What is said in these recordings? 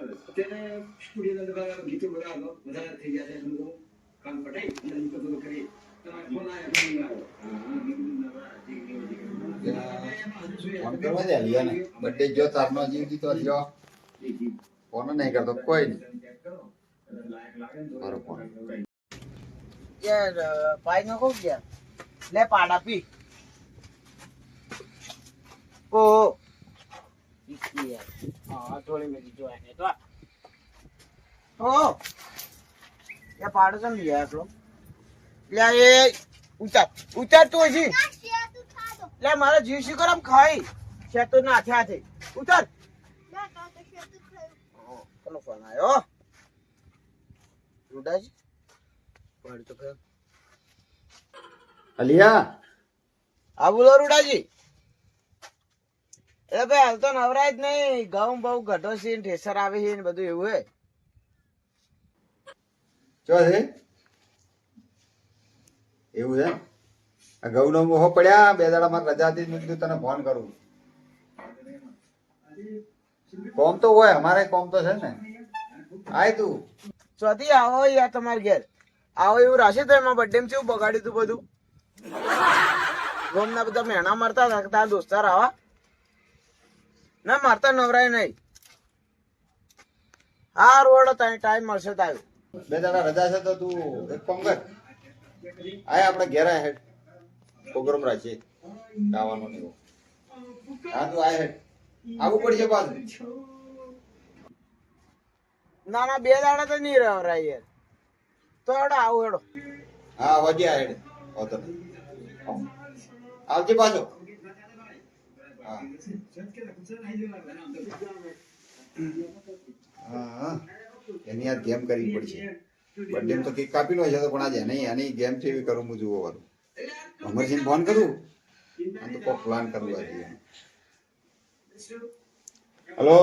અત્યારે સ્ટુડિયોના બધા ગીતો બધા વધારે થઈ ગયા છે એનું કામ પટાઈ અને ગીતો બધું કરી તમારે ફોન આવ્યો ઓ. હા થોડી મેરી જો એને તો ઓ એ પાડો લે એ ઉતાર. ઉતાર તું હજી. લે મારા જીવ શી કરમ ખાઈ છે તો ના થયા છે ઉતાર. કોનો ફોન આવ્યો રૂડાજી પાડ તો ખરો. અલિયા? હા બોલો રૂડાજી. એ ભાઈ હાલ તો નવરાય જ નહીં. ઘઉં બહુ ઘટો છે ને ઠેસર આવે છે ને બધું એવું હે. ચો છે? એવું છે? આ ઘઉંનો મોહો પડ્યા બે દાડા મારે રજા હતી મેં તને ફોન કરું. કોમ તો હોય અમારે કોમ તો છે ને. આય તું. ચોથી આવો યાર તમારે ઘેર. આવો એવું રાશે તો એમાં બર્થડે માં કેવું બગાડ્યું તું બધું? ગોમના બધા મહેણા મરતા હતા તારા દોસ્તાર આવા. ના મારતા નવરાય નહીં. આ રોડ તને ટાઈમ મળશે તો બે દાડા રજા છે તો તું એક કામ કર. આય આપણે ઘેર આય હેડ. પ્રોગ્રામ રાખીએ. ગાવાનો ને એવો. હા તું આય હેડ. આવું પડશે પાછું. ના ના બે દાડા તો નહીં રહેવરાય યાર. તો હેડો આવું હેડો. હા વધી હેડ. આવજે પાછો. હા, એની આ ગેમ કરવી પડશે. બર્થડે તો કેક કાપી લો છે તો પણ આજે નહીં આની ગેમ છે એવી કરું હું જુઓ વાળું અમરસિંહ ફોન કરું? આમ તો કોઈ પ્લાન કરવું આજે. હલો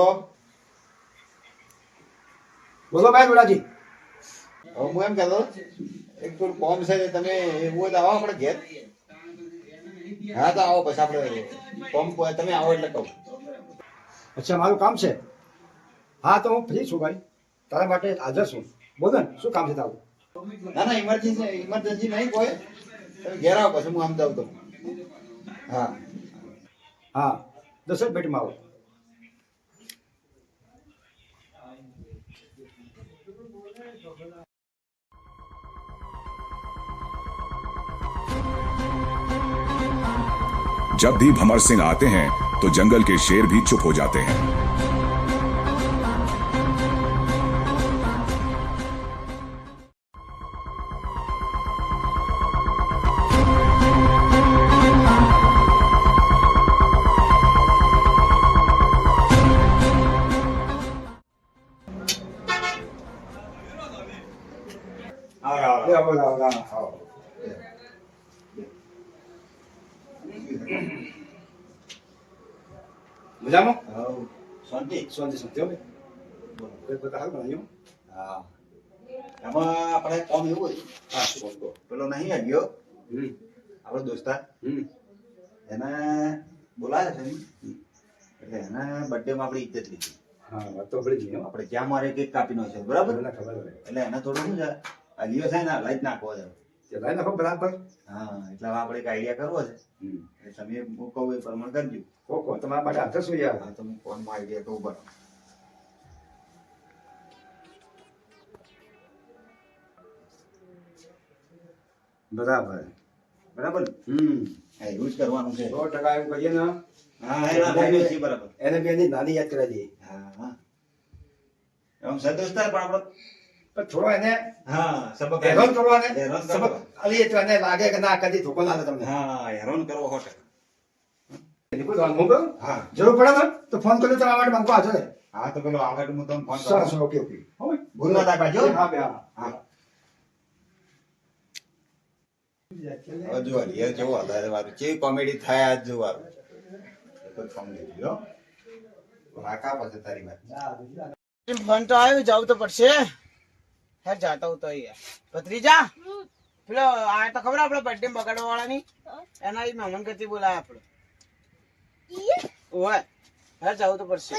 બોલો ભાઈ બોલાજી હવે હું એમ કહેતો, એક થોડું કોમ છે, તમે એવું હોય તો આવો આપણે ઘેર. હા તો આવો પછી આપણે પંપ હોય તમે આવો એટલે કહું. અચ્છા મારું કામ છે? હા તો હું ફ્રી છું ભાઈ. તારા માટે હાજર છું. બોલો ને શું કામ છે તારું? ના ના ઇમરજન્સી ઇમરજન્સી નહીં કોઈ. તમે ઘેર આવો પછી હું આમ જાઉં તો હા. હા દસ જ મિનિટમાં આવો. जब भी भमर सिंह आते हैं तो जंगल के शेर भी चुप हो जाते हैं। મજામાં? શાંતિ. શાંતિ શાંતિ ઓકે બોલો કોઈ બધા હાલ બનાવ્યું? હા. એમાં આપણે કોમ એવું હોય. હા શું? બોલ પેલો નહીં આવ્યો. આપણો દોસ્તાર. એને બોલાવે છે. એટલે એના બર્થડેમાં આપણી ઇજ્જત લીધી. હા તો આપણે આપણે જ્યાં મારે કેક કાપી નો છે બરાબર? એટલે એને થોડું શું છે આ દિવસ છે ને લાઈટ નાખવા છે ભાઈ નાખો બરાબર. હા એટલે આપણે એક આઈડિયા કરવો છે. એટલે તમે હું કહું એ પ્રમાણે કરજો. કો કો તમારા માટે હાથે શું યાર? હા તમે ફોનમાં આઈડિયા કહું બરાબર. બરાબર. બરાબર હમ. એવું જ કરવાનું છે. સો ટકા એવું કહીએ ને. હા એના ભાઈનો છે બરાબર. એને બે ની નાની યાદ કરાવી દઈએ. હા હા. એમ સદોસ્તાર પણ આપણો પણ થોડો એને હા સબક હેરાન કરવો ને સબક અલી એટલે એને લાગે કે ના કદી ધોકો ના તમને. હા હેરાન કરવો હો ટકા. નિકુલ હું કહું હા. જરૂર પડે તો ફોન કરજો તમારા માટે મંગવા હાજર હા તો પેલો આગળ હું તમને ફોન કરું. ઓકે ઓકે ભૂલ ના થાય પાછો હા. બે હા. હા. હવે જુઓ રિયલ કેવું કેવી કોમેડી થાય આજ જોવાનું પછી તારી વાત? ફોન તો આવ્યો જવું તો પડશે. હેર જાતા હું તો યાર ભત્રીજા પેલો આ તો ખબર આપડે બર્થડે બગાડવા વાળાની એના એ મહેમાન ગતિ બોલાય આપડે. ઓય હા જવું તો પડશે.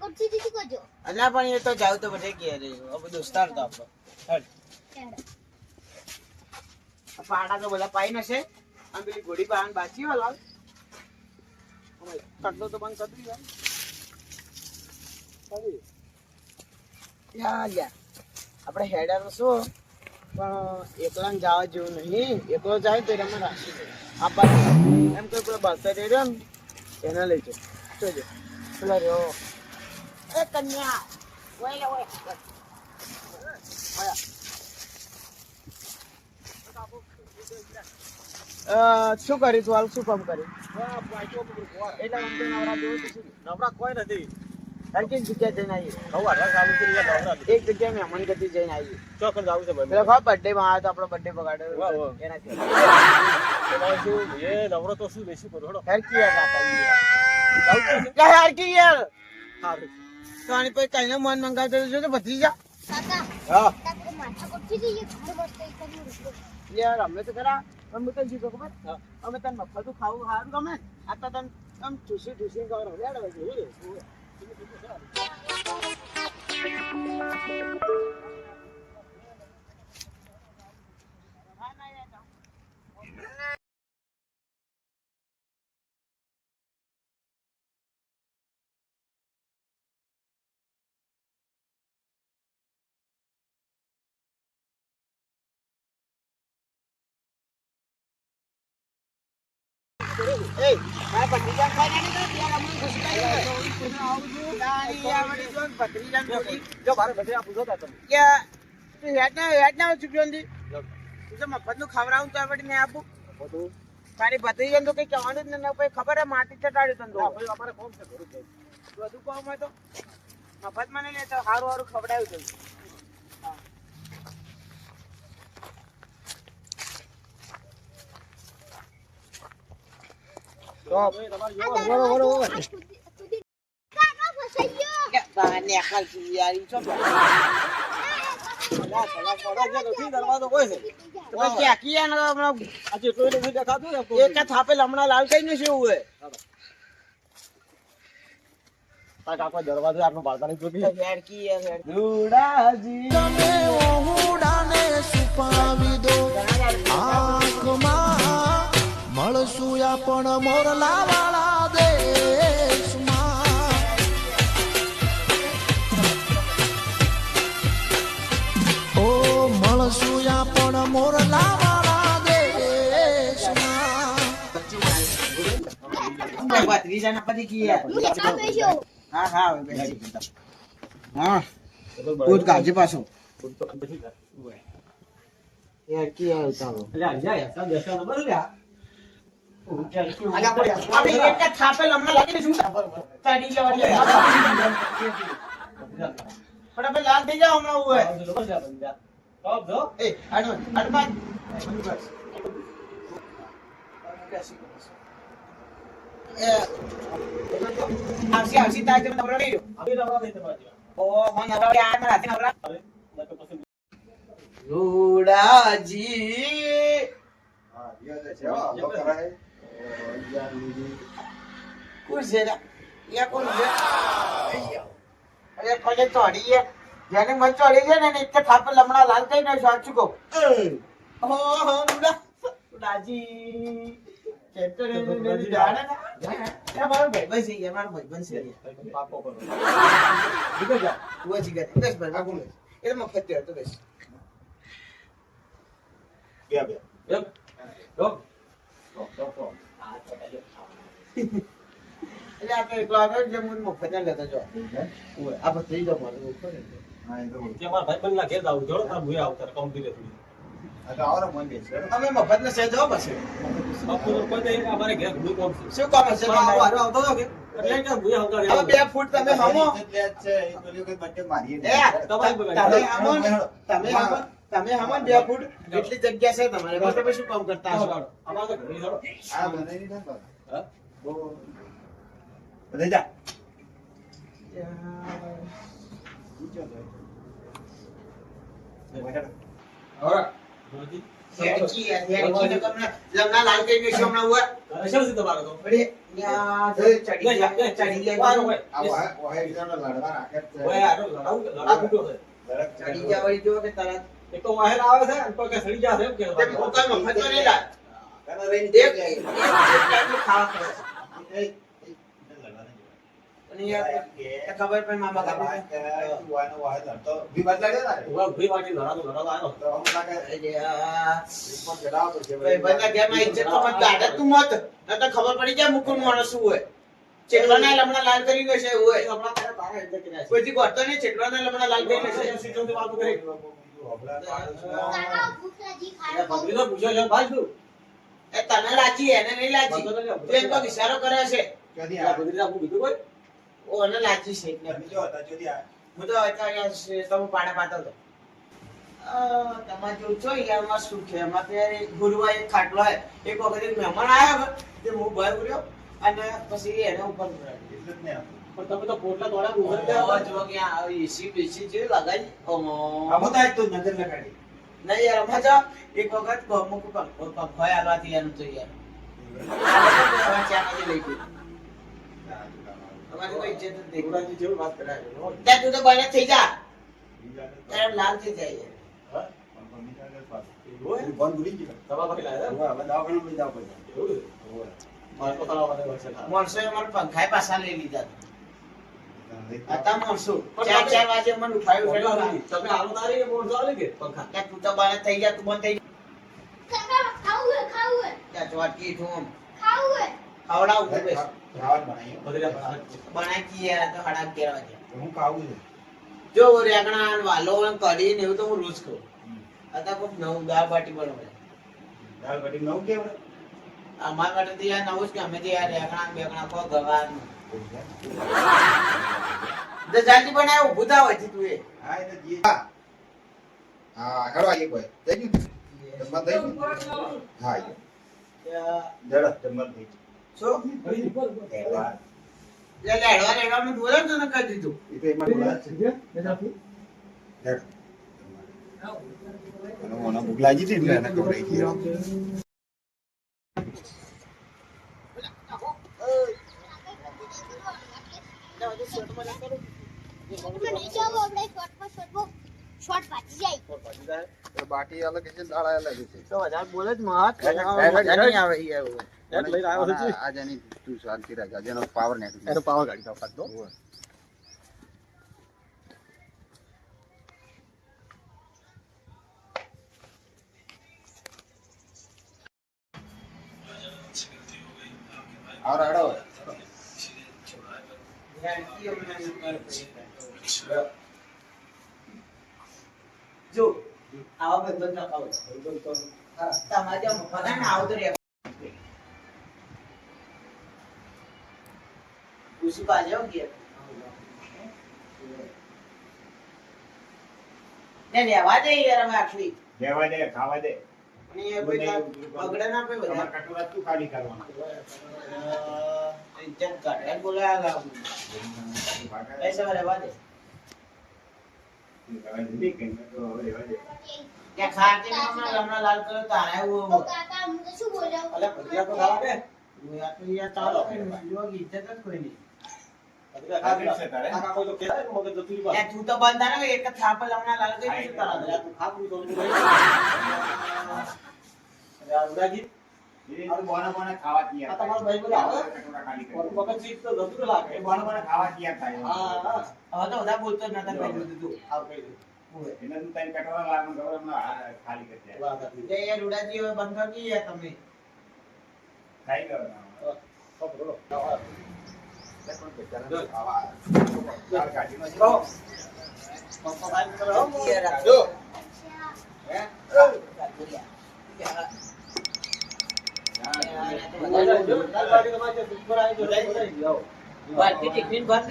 કરતી અલ્યા પણ એ તો જાવ તો બધે ઘેર. હવે દોસ્તાર તો આપણો હેડ. પાડા તો બધા પાઈ નશે આમ પેલી ઘોડી પાન બાચી હોય લાલ કટલો તો બંધ કરી દીધો. યા યા. આપણે હેડર શું પણ એકલા જવા જેવું નહીં. એકલો જાય તો એમાં રાખી દે આપણે એમ કોઈ પેલો બળતર રહ્યો ને એને લઈ જાઓ જોજો પેલો રહ્યો. એ કન્યા ઓય ઓય શું કરી તું? હાલ શું કામ કરી એટલે? નવરા કોઈ નથી. હરકી જગ્યા જઈને આવીએ. હવે અઢાર ચાલુ ગયા નવરા એક જગ્યાએ મહેમાન ગતિ જઈને આવીએ. ચોક્કસ જવું છે ભાઈ પેલો બર્થડે માં આવ્યો તો આપણો બર્થડે બગાડ્યો. એનાથી. એ નવરો તો શું બેસી કરો હેડો. હરકી યાર રાત યાર હરકી યાર સારું તો પછી કઈને મન મંગાવતો છો તો બધી જા હા યાર અમે તો ખરા પણ હું તને જીતો ખબર? અમે તને મફતું ખાવું સારું ગમે? આ તો તને આમ ચૂસી ચૂસી કરો જોયું એ મારા ભત્રીજા ખાઈ નાખી તો યાર અમને ઘૂસી કાઢી નાખી. યાર, વળી જો ને ભત્રીજાને બોલી. જો મારે બધે આ પૂછો તા. કે તું હેડ ના હેડ ના તું તો મફતનું ખવડાવું તો વળી મેં આપું. તારી ભત્રીજાને તો કઈ કહેવાનું જ નહીં ખબર માટી ચટાડ્યું તને ભાઈ અમારે કોમ છે બધું કોમ હોય તો મફત મને લે તો સારું સારું ખવડાવ્યું તને તો ભાઈ તમારે જો કાકા ફસાઈ ગયો કે બહાર નીકળ તું યાર ઈ છો સલાહ સલાહ પડે છે નથી દરવાજો કોઈ છે તો પછી આખી યાર હમણાં આ જેટલું નથી દેખાતું ને એક જ થાપે હમણાં લાલ કઈ નહીં શું હોય તાક આખો દરવાજો આપણો કી યાર યાર રૂડાજી મળશું પણ મોરલા વાળા દેશમાં. ઓ મળશું પણ મોરલા વાળા દેશમાં. હું હા હા પાછો યાર કી યાર ઉતારો આપણે એક જ થાપે હમણાં લાગી શું કાઢી જવાની પણ આપણે લાલ થઈ જાવ હમણાં ઓ મને નવરા હા હો લા? યા કોણ અરે કોને ચોડી છે જેને મન ચોડી છે ને એક થાપે લમણા લાલ થઈ ને સાચું કહું. ઓહો રૂડા. રૂડાજી ચેપ્ટર જાણે ને. એ મારો ભાઈબંધ છે છે એટલે આ તો એકલો આવ્યો હું લેતો જો આ ભત્રી જો મારું. ઉપર. મારા ભાઈ બંધ ના ઘેર જોડો તાર ભૂયા આવતા મફત ને સેજ અમારે ઘેર કોમ શું કોમ તો આવો આવતો કે. એટલે કે ભૂયા આવતા હવે બે ફૂટ તમે છે. તમે હમો બે ફૂટ એટલી જગ્યા છે તમારે. બસ તમે શું કામ કરતા હશો? અમારે આ બનાવી નહીં થતો બહુ બધે જા હમણાં લડવા રાખે જ ચડી ગયા વળી જુઓ કે તરત. એક તો વાહેર આવે છે અને સડી જશે એમ કે તે તો નહીં લાગ. તને એક- ખાવા યાર, ખબર પણ મામા તું ને વાટી આવ્યો તો અમુક લાગે રિપોર્ટ ચડાવવો પડશે. ભાઈ બંધા ઘેરમાં ઇજ્જત તો મત તું નકર ખબર પડી જાય મુકુંદ માણસ શું હોય. ચેટલાના લમણા લાલ કરી ગયો છે એવું હોય. હમણાં તારે તારે ઇજ્જત કર્યા છે. લમણા લાલ કરી ગયો છે સીધો વાત કરી. તને લાચી એને નહીં ભગરી તું એમ કોક ઇશારો કરે છે. ઓ એને લાજી છે તમે. હું તો અત્યારે અહીંયા છે, તો હું પાડા પાતો હતો. તમારે જેવું છો યારમાં શું છે? એમાં ત્યારે ગુરુવાર એક ખાટલો હોય. એક વખત એક મહેમાન આવ્યો તે હું બહાર ઉડ્યો અને પછી એને ઉપર એટલે જ. પણ તમે તો પોટલા તોડ્યા ઊભા ઓ, રહ્યા જો કે આ એસી બેસી જે લગાવી ઓમો. તો તો નજર લગાડી. નહીં યાર અમે જો એક વખત ગમુક પંખો પંખો આલવાથી એનું તો યાર આ ચામાંથી લઈ ગયું. અમારી કોઈ ઇજ્જત જ નહીં. જેવું વાત કરાય ત્યાં તું તો બને થઈ જા બીજાને તો- ત્યારે લાલ થઈ જાય યાર. ફોન ભૂલી ગયો. તમારા પાસે લાયા હવે પડશે. એવું છે? મારે પંખાય પાછા લઈ લીધા જા રેગણા વાલો કરી ને એવું તો હું રોજ કહું અત્યારે કોક નવું દાળ બાટી બનાવે. દાળ બાટી નવું કેવડે? અમારા માટે તો યાર નવું જ કે અમે તો યાર રેગણા બેગણા કો ગવાર ને. તો જાજી બનાવ્યું ઊભું થા હોયથી તું એ હા, એટલે જે- હા. હા, હેડો કોઈ. થઈ ગયું? જમવા થઈ ગયું? હા, આવીએ. જમવા થઈ ગયું. શું ભરી ઉપર, ઉપર. હેડવા. એટલે બોલે ને તને કહી દીધું એ તો એમાં બોલાય છે. હેડો. ભૂખ લાગી હતી એટલે એને ખવડાવી દીધો. મને નહીં જાવ આપણે શોર્ટમાં શોર્ટમાં શોર્ટ પાછી જાય બાટી અલગ છે દાળ અલગ છે. તો બોલે જ મહત આવે ઈ આવ્યો આજે તું શાંતિ રાખ જેનો પાવર એનો પાવર ગાડી કાઢ બંધન ના ને આવું તો રે ઉસી બાજે ગયા ને લેવા દે બધા તું કરવાના કાઢે દે. ત્યાં ખાતે હમણાં હમણાં લાલ કરો તારે એવું કાકા હું તો શું બોલ્યો? અલે ભજીયા તો ખાવા દે. હું આ તો યાર ચાલો. જોગ ઇજ્જત જ કોઈ નહીં. તો તું તો બંધા ને એક જ થાપલ હમણાં લાલ કરી તારા તું તો નહીં અરે બોના બોના ખાવા આ તમારો ભાઈ બોલે આવે? કટોરા ખાલી કરી મગજ જીત તો જતું લાગે. બોના બોના ખાવા થાય. હા. હવે તો બધા બોલતો જ નતા કહી દીધું આવ કહી દે. એને તું તને કટોરા લાવવાનું ખબર હમણાં ખાલી કરી દે. વાત હતી. જે યાર હવે બંધ કરી યાર તમે. ખાઈ ગયો તો બોલો. ખાવા દાળ કાઢીને જ. તો, પપ્પા ભાઈ કરો. યાર રાખજો. હે? ત્યાં ઉપર આવી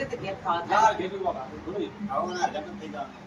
તો ઘેર ખાવા. આવું ના જમણ થઈ જવાનું.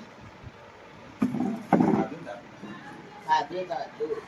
ખાધું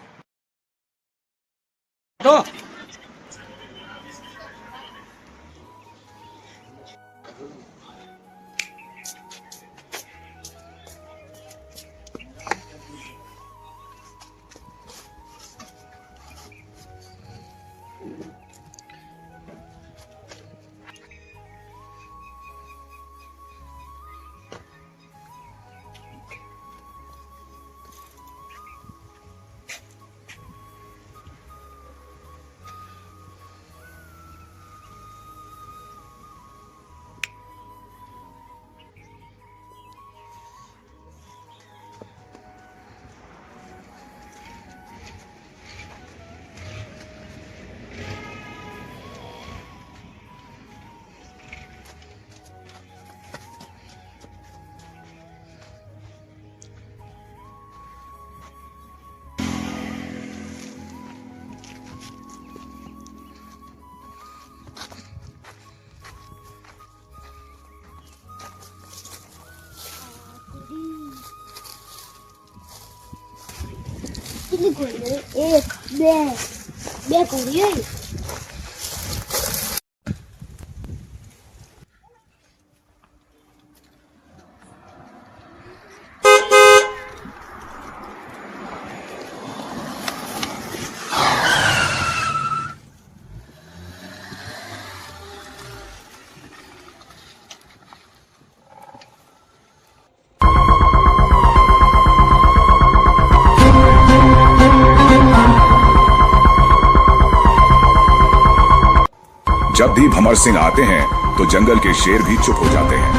ખાધું એક બે બે ગોળીઓ अमर सिंह आते हैं तो जंगल के शेर भी चुप हो जाते हैं